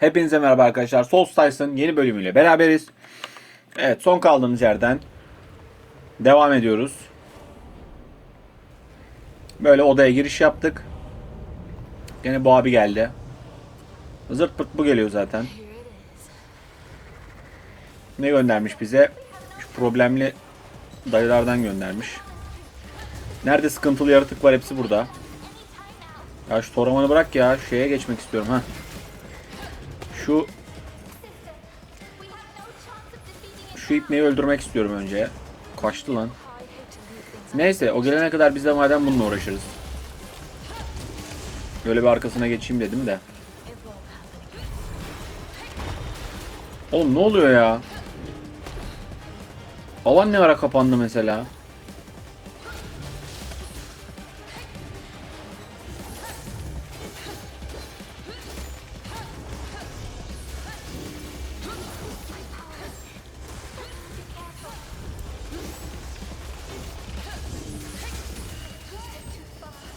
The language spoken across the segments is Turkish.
Hepinize merhaba arkadaşlar. Solstice'ın yeni bölümüyle beraberiz. Evet son kaldığımız yerden devam ediyoruz. Böyle odaya giriş yaptık. Yine bu abi geldi. Zırt pırt bu geliyor zaten. Ne göndermiş bize? Şu problemli dayılardan göndermiş. Nerede sıkıntılı yaratık var hepsi burada. Ya şu toramanı bırak ya. Şeye geçmek istiyorum ha. Şu şu ipneyi öldürmek istiyorum önce. Kaçtı lan. Neyse o gelene kadar biz de madem bununla uğraşırız. Böyle bir arkasına geçeyim dedim de. Oğlum ne oluyor ya? Alan ne ara kapandı mesela?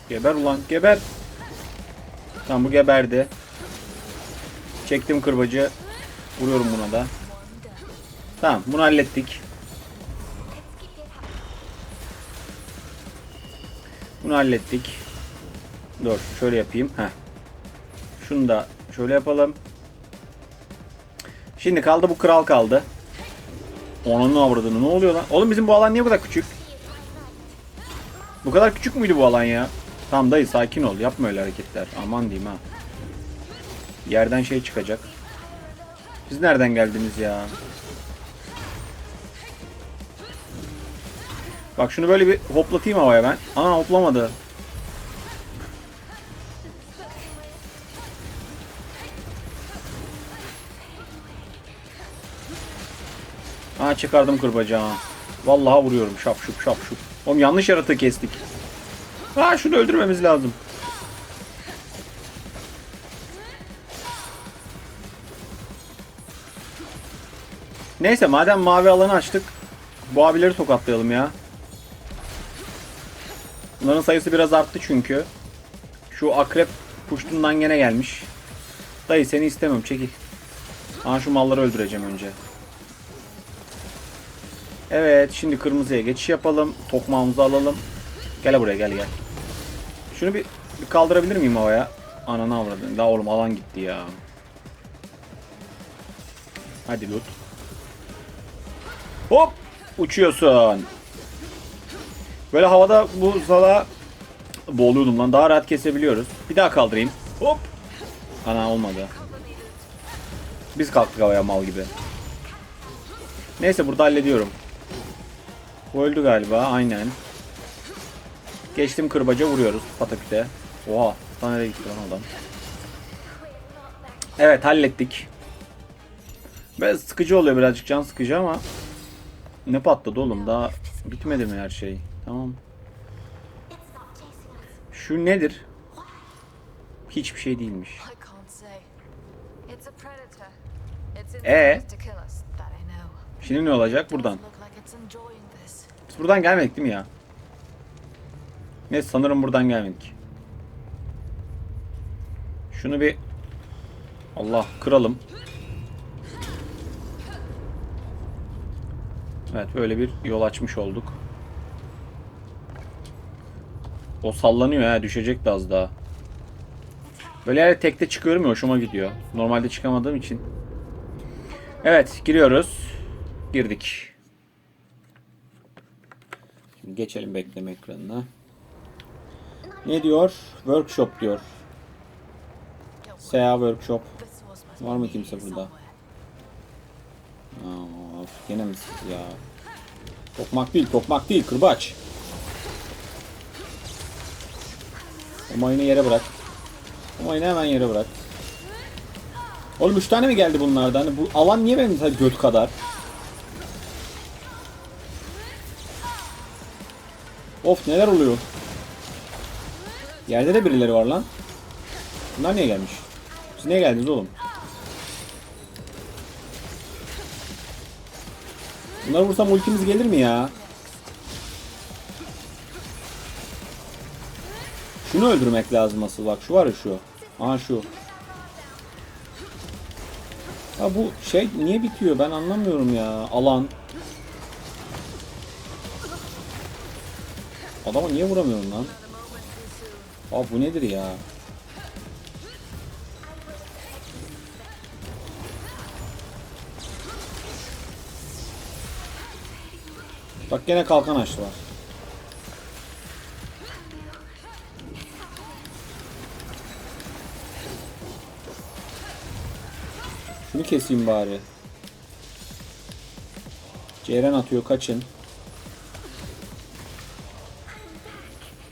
Geber ulan geber. Tamam bu geberdi. Çektim kırbacı. Vuruyorum buna da. Tamam bunu hallettik. Bunu hallettik. Dur şöyle yapayım. Heh. Şunu da şöyle yapalım. Şimdi kaldı bu kral kaldı. Onun avradını ne oluyor lan? Oğlum bizim bu alan niye bu kadar küçük? Bu kadar küçük müydü bu alan ya? Tamam dayı sakin ol. Yapma öyle hareketler. Aman diyeyim ha. Yerden şey çıkacak. Siz nereden geldiniz ya? Bak şunu böyle bir hoplatayım havaya ben. Ana hoplamadı. Aa çıkardım kırbacağı. Vallahi vuruyorum şap şup şap şup. Oğlum yanlış yaratığı kestik. Ha şunu öldürmemiz lazım. Neyse madem mavi alanı açtık. Bu abileri tokatlayalım ya. Bunların sayısı biraz arttı çünkü. Şu akrep puştundan gene gelmiş. Dayı seni istemiyorum çekil. Aa şu malları öldüreceğim önce. Evet şimdi kırmızıya geçiş yapalım. Tokmağımızı alalım. Gel buraya gel gel. Şunu bir, bir kaldırabilir miyim havaya? Ananı avradın. Daha oğlum alan gitti ya. Hadi loot. Hop! Uçuyorsun. Böyle havada bu zala boğuluyordum lan. Daha rahat kesebiliyoruz. Bir daha kaldırayım. Hop! Ana olmadı. Biz kalktık havaya mal gibi. Neyse burada hallediyorum. Bu öldü galiba. Aynen. Geçtim kırbaca vuruyoruz pataküte. Oha. Nereye gitti lan adam? Evet hallettik. Böyle sıkıcı oluyor birazcık can sıkıcı ama ne patladı oğlum daha bitmedi mi her şey? Tamam. Şu nedir? Hiçbir şey değilmiş. Know. Şimdi ne olacak buradan? Biz buradan gelmedik değil mi ya? Neyse sanırım buradan gelmedik. Şunu bir Allah kıralım. Evet böyle bir yol açmış olduk. O sallanıyor ha düşecekti az daha. Böyle her tekte çıkıyorum ya hoşuma gidiyor. Normalde çıkamadığım için. Evet giriyoruz. Girdik. Şimdi geçelim bekleme ekranına. Ne diyor? Workshop diyor. SEA Workshop. Var mı kimse burada? Aa, gene mi ya? Tokmak değil, tokmak değil, kırbaç. O mayını yere bırak. O mayını hemen yere bırak. Oğlum 3 tane mi geldi bunlardan? Hani Bu alan niye benim mesela göt kadar? Of neler oluyor? Yerde de birileri var lan. Bunlar niye gelmiş? Siz niye geldiniz oğlum? Bunları vursam ultimiz gelir mi ya? Şunu öldürmek lazım asıl bak şu var ya şu. Aha şu. Ya bu şey niye bitiyor ben anlamıyorum ya. Alan. Adama niye vuramıyorum lan? Abi bu nedir ya? Bak gene kalkan açtılar. Şunu keseyim bari. Ceyran atıyor kaçın.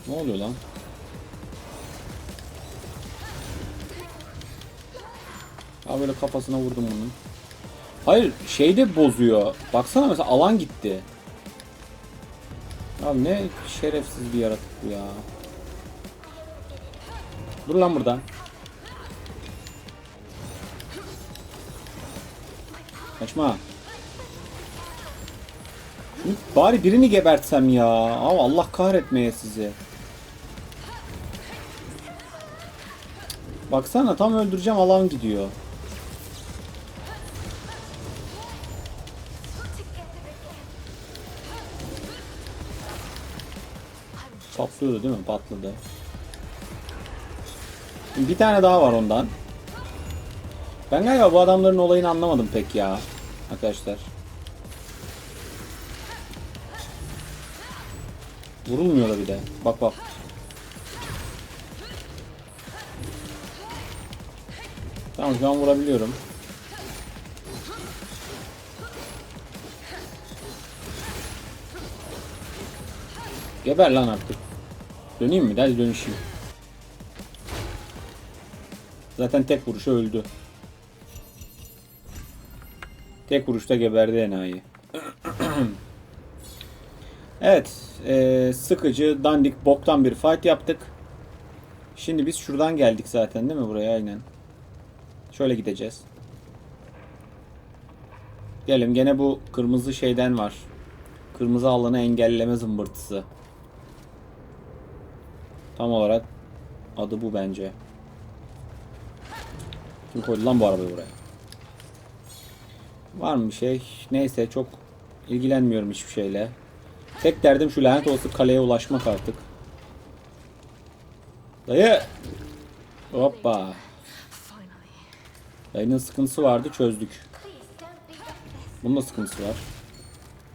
Ne oluyor lan? Ha böyle kafasına vurdum bunu. Hayır şeyde bozuyor. Baksana mesela alan gitti. Ya ne şerefsiz bir yaratık bu ya. Dur lan buradan. Kaçma. Şunu bari birini gebertsem ya. Ama Allah kahretmeye sizi. Baksana tam öldüreceğim alan gidiyor. Patlıyordu değil mi? Patladı. Bir tane daha var ondan. Ben galiba bu adamların olayını anlamadım pek ya. Arkadaşlar. Vurulmuyor da bir de. Bak bak. Tamam şu an vurabiliyorum. Geber lan artık. Döneyim mi? Hadi dönüşeyim. Zaten tek vuruşa öldü. Tek vuruşta geberdi enayi. evet. eee, sıkıcı, dandik, boktan bir fight yaptık. Şimdi biz şuradan geldik zaten değil mi buraya? Aynen. Şöyle gideceğiz. Gelin gene bu kırmızı şeyden var. Kırmızı alanı engelleme zımbırtısı. Tam olarak adı bu bence. Kim koydu lan bu arabayı buraya? Var mı bir şey? Neyse çok ilgilenmiyorum hiçbir şeyle. Tek derdim şu lanet olası kaleye ulaşmak artık. Dayı! Hoppa! Dayının sıkıntısı vardı çözdük. Bunun da sıkıntısı var.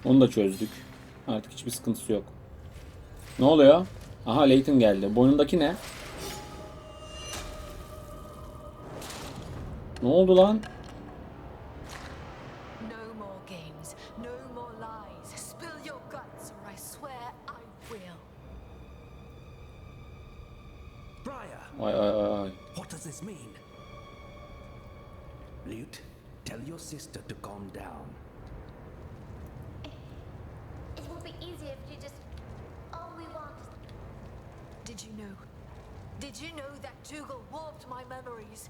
Onu da çözdük. Artık hiçbir sıkıntısı yok. Ne oluyor? Aha Leighton geldi. Boynundaki ne? Ne oldu lan? No more games. No more lies. Spill your guts, or I swear I will. Briar, Ay ay ay ay. what does this mean? Lute, tell your sister to calm down. It will be easier if you just. All we want is. Did you know? Did you know that Dougal warped my memories?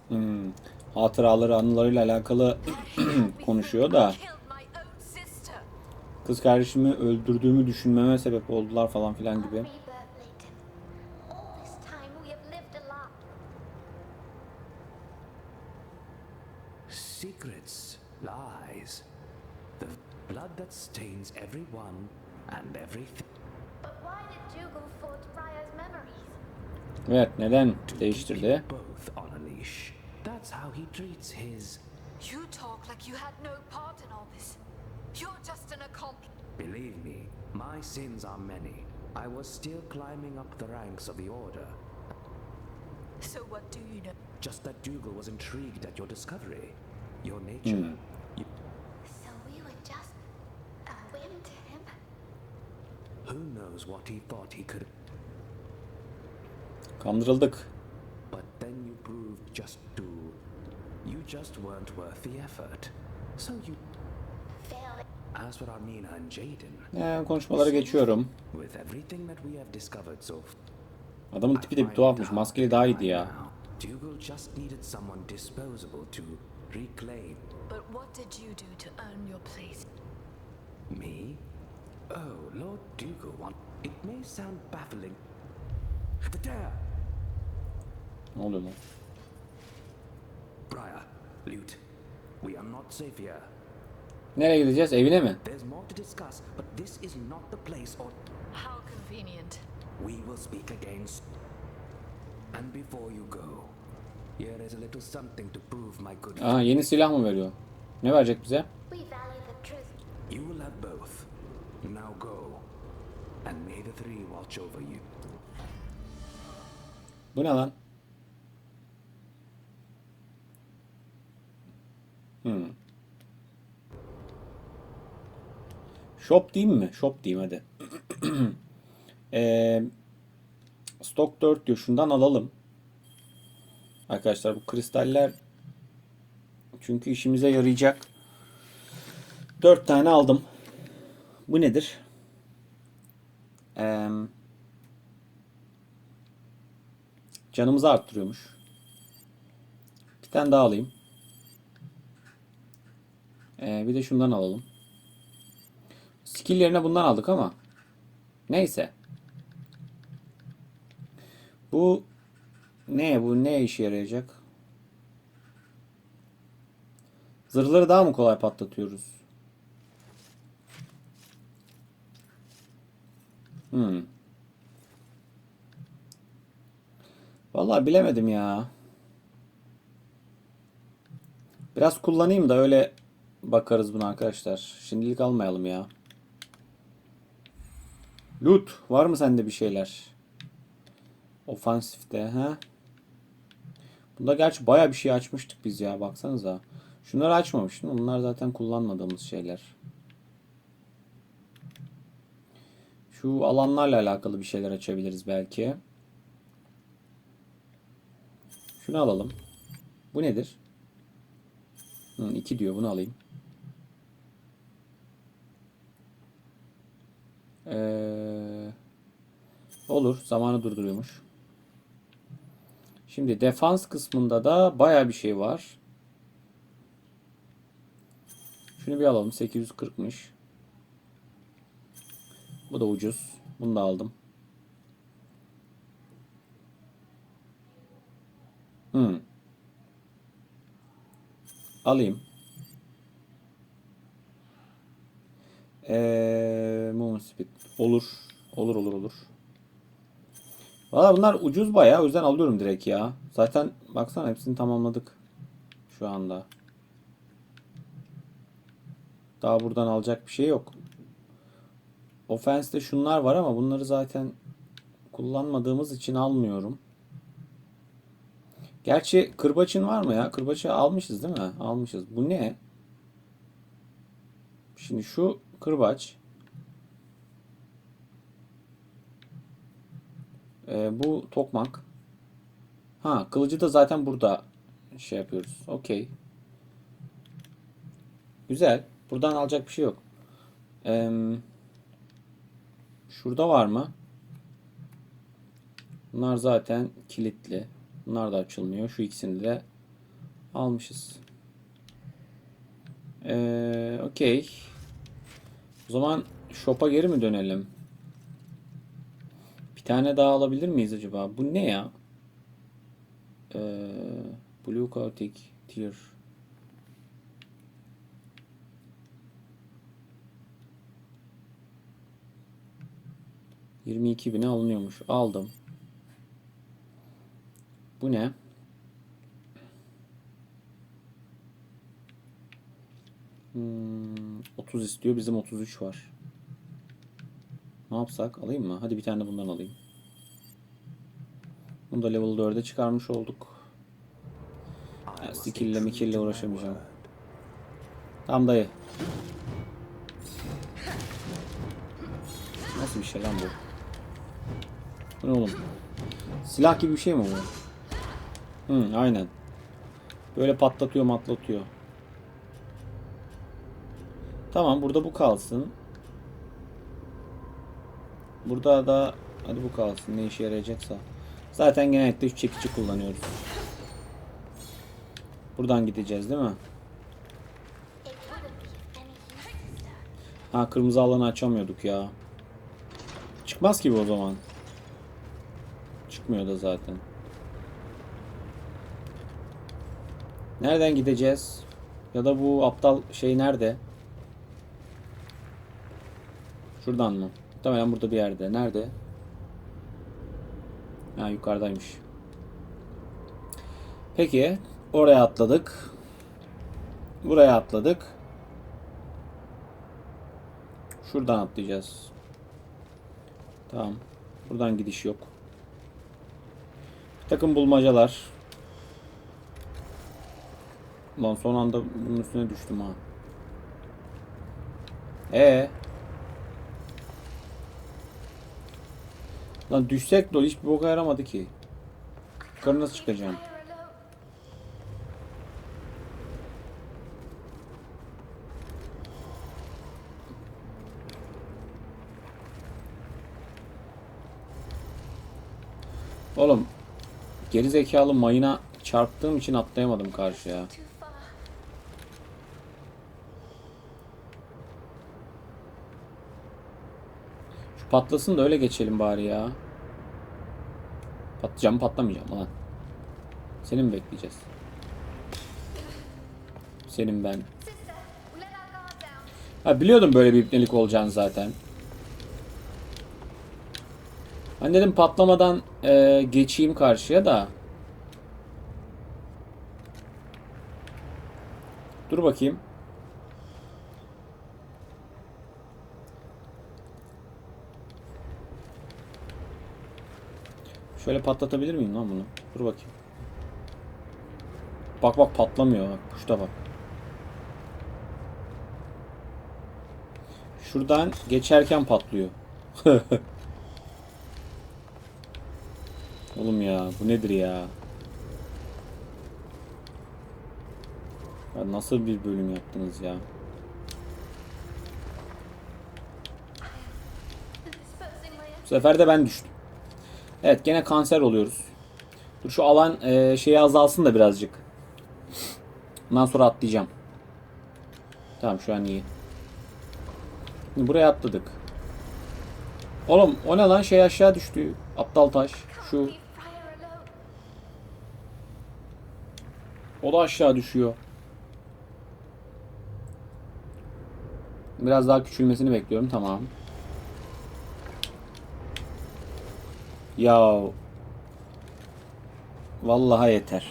Hmm. Hatıraları, anılarıyla alakalı konuşuyor da kız kardeşimi öldürdüğümü düşünmeme sebep oldular falan filan gibi. Evet neden To keep değiştirdi? you both on a leash. That's how he treats his. You talk like you had no part in all this. You're just an accomplice. Believe me, my sins are many. I was still climbing up the ranks of the Order. So what do you know? Just that Dougal was intrigued at your discovery. Your nature. You, So we were just uh, a whim to him? who knows what he thought he could. Kandırıldık. But then you proved just to. You just weren't worth the effort. So you. As for Armina and Jaden, Ee, konuşmaları geçiyorum. with everything that we have discovered so. Adamın tipi de bir tuhafmış. Maskeli daha iyiydi ya. Dougal just needed someone disposable to reclaim But what did you do to earn your place? me. Oh, Lord Dougal want. It may sound baffling. But there, Ne oluyor lan? Briar, Lute. We are not safe here. Nereye gideceğiz? Evine mi? There's more to discuss, but this is not the place or How convenient. we will speak again. s- And before you go, here is a little something to prove my good. Aa yeni silah mı veriyor? Ne verecek bize? We value the truth. You will have both. Now go, and may the three watch over you. Bu ne lan? Hmm. Shop diyeyim mi? Shop diyeyim hadi. Eee Stock 4 diyor. Şundan alalım. Arkadaşlar bu kristaller çünkü işimize yarayacak. 4 tane aldım. Bu nedir? Eee Canımızı arttırıyormuş. Bir tane daha alayım. Ee, bir de şundan alalım. Skill yerine bundan aldık ama. Neyse. Bu ne? Bu ne işe yarayacak? Zırhları daha mı kolay patlatıyoruz? Hmm. Vallahi bilemedim ya. Biraz kullanayım da öyle bakarız buna arkadaşlar. Şimdilik almayalım ya. Loot. Var mı sende bir şeyler? Ofansifte ha? Bunda gerçi baya bir şey açmıştık biz ya. Baksanıza. Şunları açmamıştım. Bunlar zaten kullanmadığımız şeyler. Şu alanlarla alakalı bir şeyler açabiliriz belki. Şunu alalım. Bu nedir? Hı, iki diyor. Bunu alayım. Ee, olur. Zamanı durduruyormuş. Şimdi defans kısmında da baya bir şey var. Şunu bir alalım. 840'mış. Bu da ucuz. Bunu da aldım. Hmm. Alayım. Ee, speed. Olur. Olur olur olur. Valla bunlar ucuz bayağı. O yüzden alıyorum direkt ya. Zaten baksana hepsini tamamladık. Şu anda. Daha buradan alacak bir şey yok. Offense'de şunlar var ama bunları zaten kullanmadığımız için almıyorum. Gerçi kırbaçın var mı ya? Kırbaçı almışız değil mi? Almışız. Bu ne? Şimdi şu kırbaç. Ee, bu tokmak. Ha kılıcı da zaten burada şey yapıyoruz. Okey. Güzel. Buradan alacak bir şey yok. Ee, şurada var mı? Bunlar zaten kilitli. Bunlar da açılmıyor. Şu ikisini de almışız. Ee, Okey. O zaman shop'a geri mi dönelim? Bir tane daha alabilir miyiz acaba? Bu ne ya? Ee, Blue Coating Tier. Yirmi iki bine alınıyormuş. Aldım. Bu ne? Hmm, 30 istiyor. Bizim 33 var. Ne yapsak? Alayım mı? Hadi bir tane bundan alayım. Bunu da level 4'e çıkarmış olduk. I Ya, will stay skill'le mikille uğraşamayacağım. Tamam dayı. Nasıl bir şey lan bu? Bu ne oğlum? Silah gibi bir şey mi bu? Hı, aynen. Böyle patlatıyor matlatıyor. Tamam burada bu kalsın. Burada da hadi bu kalsın ne işe yarayacaksa. Zaten genellikle üç çekici kullanıyoruz. Buradan gideceğiz değil mi? Ha kırmızı alanı açamıyorduk ya. Çıkmaz ki bu o zaman. Çıkmıyor da zaten. Nereden gideceğiz? Ya da bu aptal şey nerede? Şuradan mı? Muhtemelen burada bir yerde. Nerede? Ha yukarıdaymış. Peki. Oraya atladık. Buraya atladık. Şuradan atlayacağız. Tamam. Buradan gidiş yok. Bir takım bulmacalar. Lan son anda bunun üstüne düştüm ha. Ee. Lan düşsek de hiçbir boka yaramadı ki. Yukarı nasıl çıkacağım? Oğlum geri zekalı mayına çarptığım için atlayamadım karşıya. Too far. Şu patlasın da öyle geçelim bari ya. Patlayacağım patlamayacağım lan. Seni mi bekleyeceğiz? Senin ben. Ha biliyordum böyle bir ipnelik olacağını zaten. Ben dedim patlamadan e, geçeyim karşıya da. Dur bakayım. Şöyle patlatabilir miyim lan bunu? Dur bakayım. Bak bak patlamıyor bak. Kuşta bak. Şuradan geçerken patlıyor. Oğlum ya bu nedir ya? Ya nasıl bir bölüm yaptınız ya? Bu sefer de ben düştüm. Evet gene kanser oluyoruz. Dur şu alan e, şeyi azalsın da birazcık. Ondan sonra atlayacağım. Tamam şu an iyi. Şimdi buraya atladık. Oğlum o ne lan şey aşağı düştü. Aptal taş. Şu o da aşağı düşüyor. Biraz daha küçülmesini bekliyorum. Tamam. Ya vallahi yeter.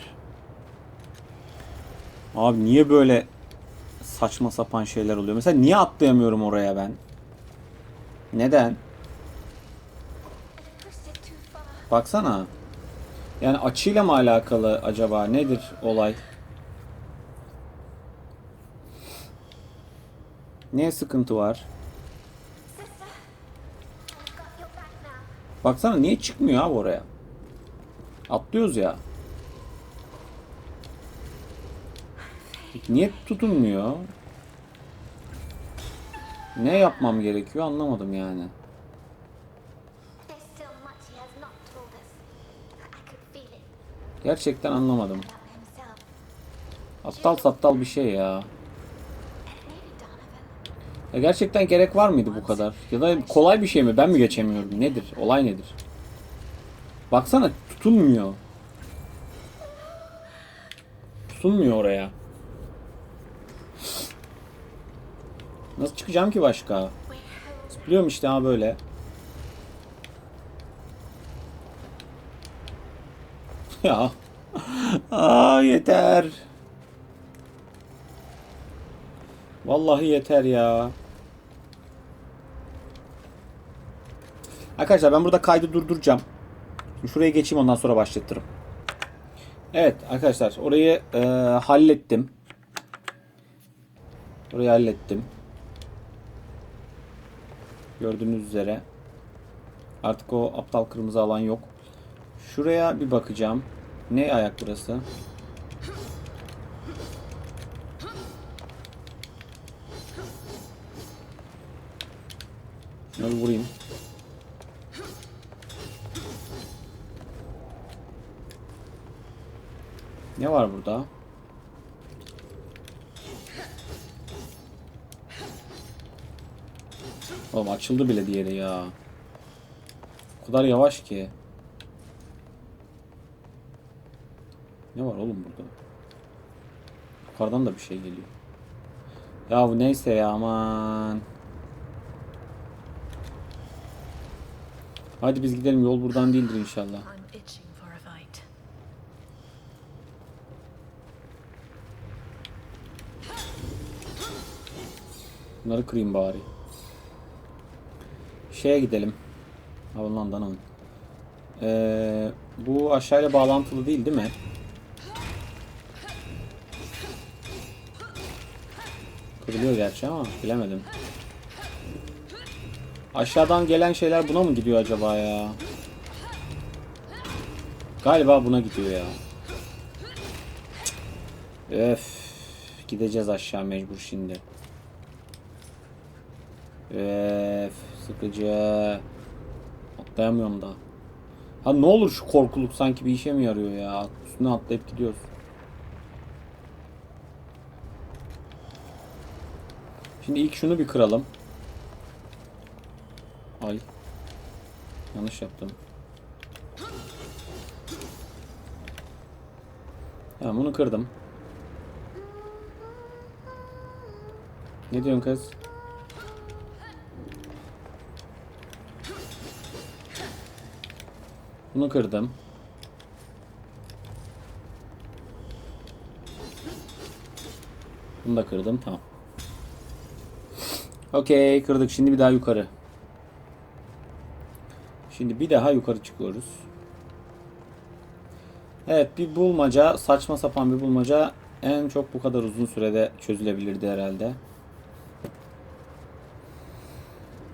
Abi niye böyle saçma sapan şeyler oluyor? Mesela niye atlayamıyorum oraya ben? Neden? Baksana. Yani açıyla mı alakalı acaba? Nedir olay? Niye sıkıntı var? Sister, I've got your back now. Baksana niye çıkmıyor abi oraya? Atlıyoruz ya. Niye tutunmuyor? Ne yapmam gerekiyor anlamadım yani. Gerçekten anlamadım. Aptal saptal bir şey ya. Ya gerçekten gerek var mıydı bu kadar? Ya da kolay bir şey mi? Ben mi geçemiyorum? Nedir? Olay nedir? Baksana tutunmuyor. Tutunmuyor oraya. Nasıl çıkacağım ki başka? Zıplıyorum işte ha böyle. Ya. Aa yeter. Vallahi yeter ya. Arkadaşlar ben burada kaydı durduracağım. Şimdi Şuraya geçeyim ondan sonra başlatırım. Evet arkadaşlar orayı e, hallettim. Orayı hallettim. Gördüğünüz üzere. Artık o aptal kırmızı alan yok. Şuraya bir bakacağım. Ne ayak burası? Bir vurayım. Ne var burada? Oğlum açıldı bile diğeri ya. O kadar yavaş ki. Ne var oğlum burada? Yukarıdan da bir şey geliyor. Ya bu neyse ya aman. Hadi biz gidelim yol buradan değildir inşallah. I'm itching for a fight. Bunları kırayım bari. Şeye gidelim. Alın alın. Ee, bu aşağıyla bağlantılı değil değil mi? Kırılıyor gerçi ama bilemedim. Aşağıdan gelen şeyler buna mı gidiyor acaba ya? Galiba buna gidiyor ya. Öf. Gideceğiz aşağı mecbur şimdi. Öf. Sıkıcı. Atlayamıyorum da. Ha ne olur şu korkuluk sanki bir işe mi yarıyor ya? Üstüne atlayıp gidiyoruz. Şimdi ilk şunu bir kıralım. Ay. Yanlış yaptım. Tamam bunu kırdım. Ne diyorsun kız? Bunu kırdım. Bunu da kırdım. Tamam. Okey kırdık. Şimdi bir daha yukarı. Şimdi bir daha yukarı çıkıyoruz. Evet bir bulmaca saçma sapan bir bulmaca en çok bu kadar uzun sürede çözülebilirdi herhalde.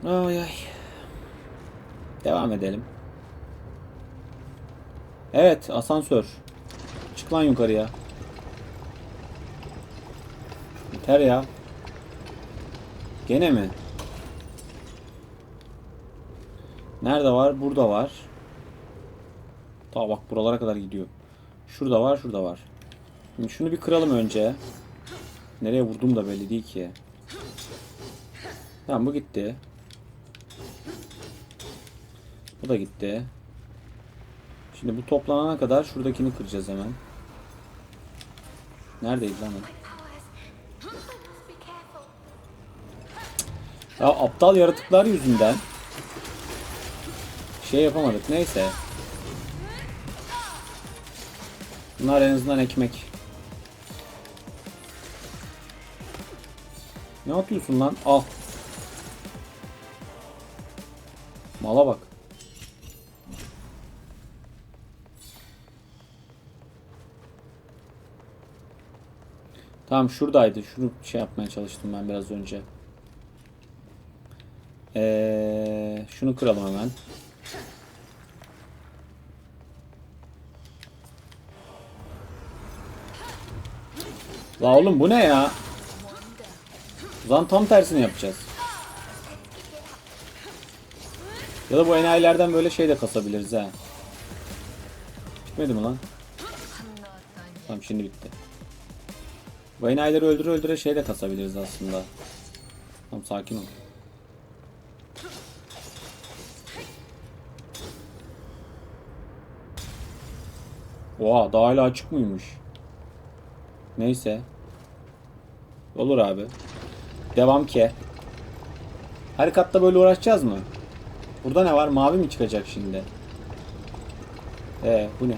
Ay ay. Devam edelim. Evet asansör. Çık lan yukarıya. Yeter ya. Gene mi? Nerede var? Burada var. Ta bak buralara kadar gidiyor. Şurada var, şurada var. Şimdi şunu bir kıralım önce. Nereye vurdum da belli değil ki. Tamam bu gitti. Bu da gitti. Şimdi bu toplanana kadar şuradakini kıracağız hemen. Neredeydi lan. Ya aptal yaratıklar yüzünden şey yapamadık. Neyse. Bunlar en azından ekmek. Ne yapıyorsun lan? Al. Mala bak. Tamam şuradaydı. Şunu şey yapmaya çalıştım ben biraz önce. Ee, şunu kıralım hemen. La oğlum bu ne ya? Zaman tam tersini yapacağız. Ya da bu enayilerden böyle şey de kasabiliriz ha. Bitmedi mi lan? Tamam şimdi bitti. Enayileri öldüre öldüre şey de kasabiliriz aslında. Tamam sakin ol. Oha daha hala açık mıymış? Neyse. Olur abi. Devam ki. Her katta böyle uğraşacağız mı? Burada ne var? Mavi mi çıkacak şimdi? Ee, bu ne?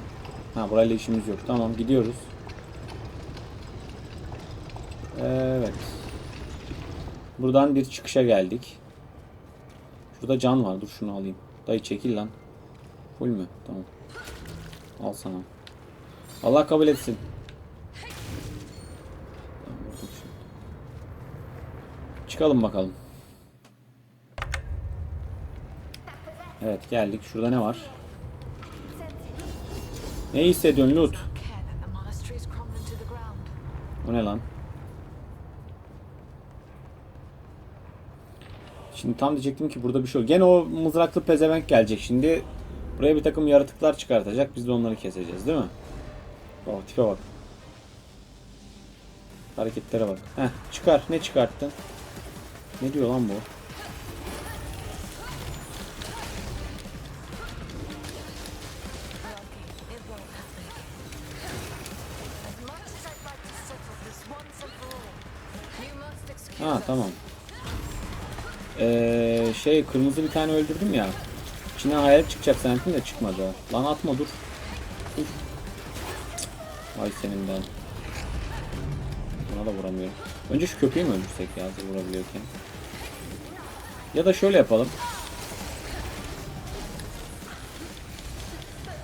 Ha burayla işimiz yok. Tamam gidiyoruz. Evet. Buradan bir çıkışa geldik. Şurada can var. Dur şunu alayım. Dayı çekil lan. Full mü? Tamam. Al sana. Allah kabul etsin. Çıkalım bakalım. Evet geldik. Şurada ne var? Ne hissediyorsun Lut? O ne lan? Şimdi tam diyecektim ki burada bir şey yok. Gene o mızraklı pezevenk gelecek şimdi. Buraya bir takım yaratıklar çıkartacak. Biz de onları keseceğiz değil mi? Bak tipe bak. Hareketlere bak. Heh çıkar. Ne çıkarttın? Ne diyor lan bu? Ha tamam. Ee, şey kırmızı bir tane öldürdüm ya. İçinden hayalet çıkacak zannettim de çıkmadı. Lan atma dur. Cık. Vay senin ben. Buna da vuramıyorum. Önce şu köpeği mi öldürsek ya hazır vurabiliyorken. Ya da şöyle yapalım.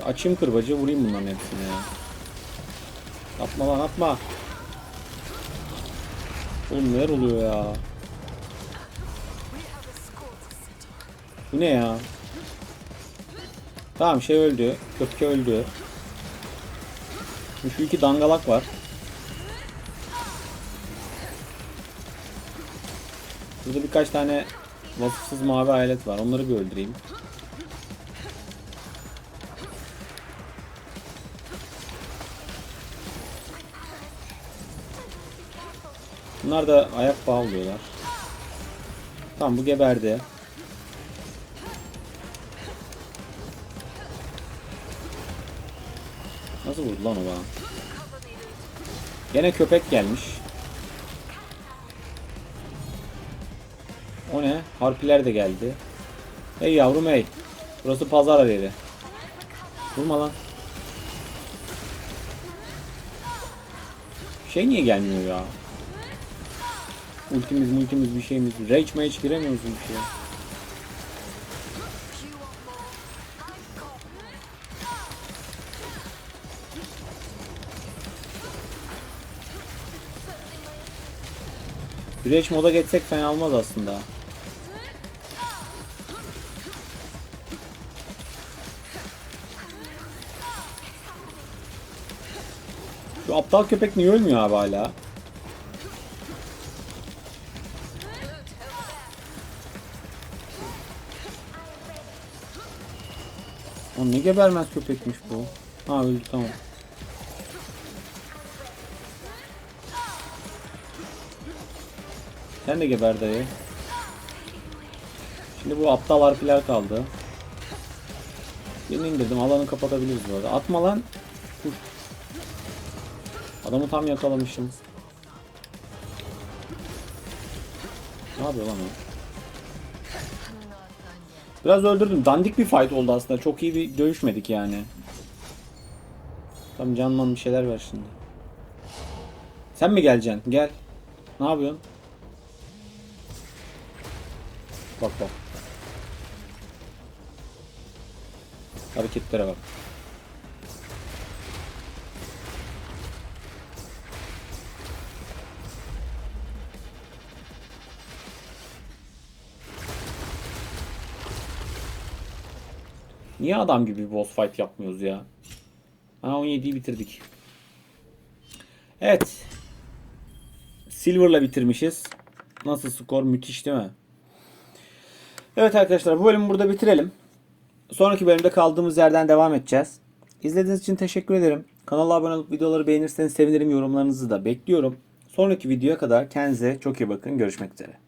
Açayım kırbacı vurayım bunların hepsini ya. Atma lan atma. Oğlum neler oluyor ya? Bu ne ya? Tamam şey öldü. Köpke öldü. Şu iki dangalak var. Burada birkaç tane vasıfsız mavi hayalet var. Onları bir öldüreyim. Bunlar da ayak bağlıyorlar. Tamam bu geberdi. Nasıl vurdu lan o bana? Gene köpek gelmiş. O ne? Harpiler de geldi. Hey yavrum hey. Burası pazar yeri. Vurma lan. Şey niye gelmiyor ya? Ultimiz multimiz bir şeyimiz. Rage mage giremiyoruz bir şey. Rage moda geçsek fena olmaz aslında. Şu aptal köpek niye ölmüyor abi hala? Lan ne gebermez köpekmiş bu. Ha öldü tamam. Sen de geber dayı. Şimdi bu aptal harfiler kaldı. Birini indirdim. Alanı kapatabiliriz bu arada. Atma lan. Dur. Adamı tam yakalamışım. Ne yapıyor lan o? Biraz öldürdüm. Dandik bir fight oldu aslında. Çok iyi bir dövüşmedik yani. Tam canlan bir şeyler ver şimdi. Sen mi geleceksin? Gel. Ne yapıyorsun? Bak bak. Hareketlere bak. Niye adam gibi boss fight yapmıyoruz ya? Ha 17'yi bitirdik. Evet. Silver'la bitirmişiz. Nasıl skor? Müthiş değil mi? Evet arkadaşlar bu bölümü burada bitirelim. Sonraki bölümde kaldığımız yerden devam edeceğiz. İzlediğiniz için teşekkür ederim. Kanala abone olup videoları beğenirseniz sevinirim. Yorumlarınızı da bekliyorum. Sonraki videoya kadar kendinize çok iyi bakın. Görüşmek üzere.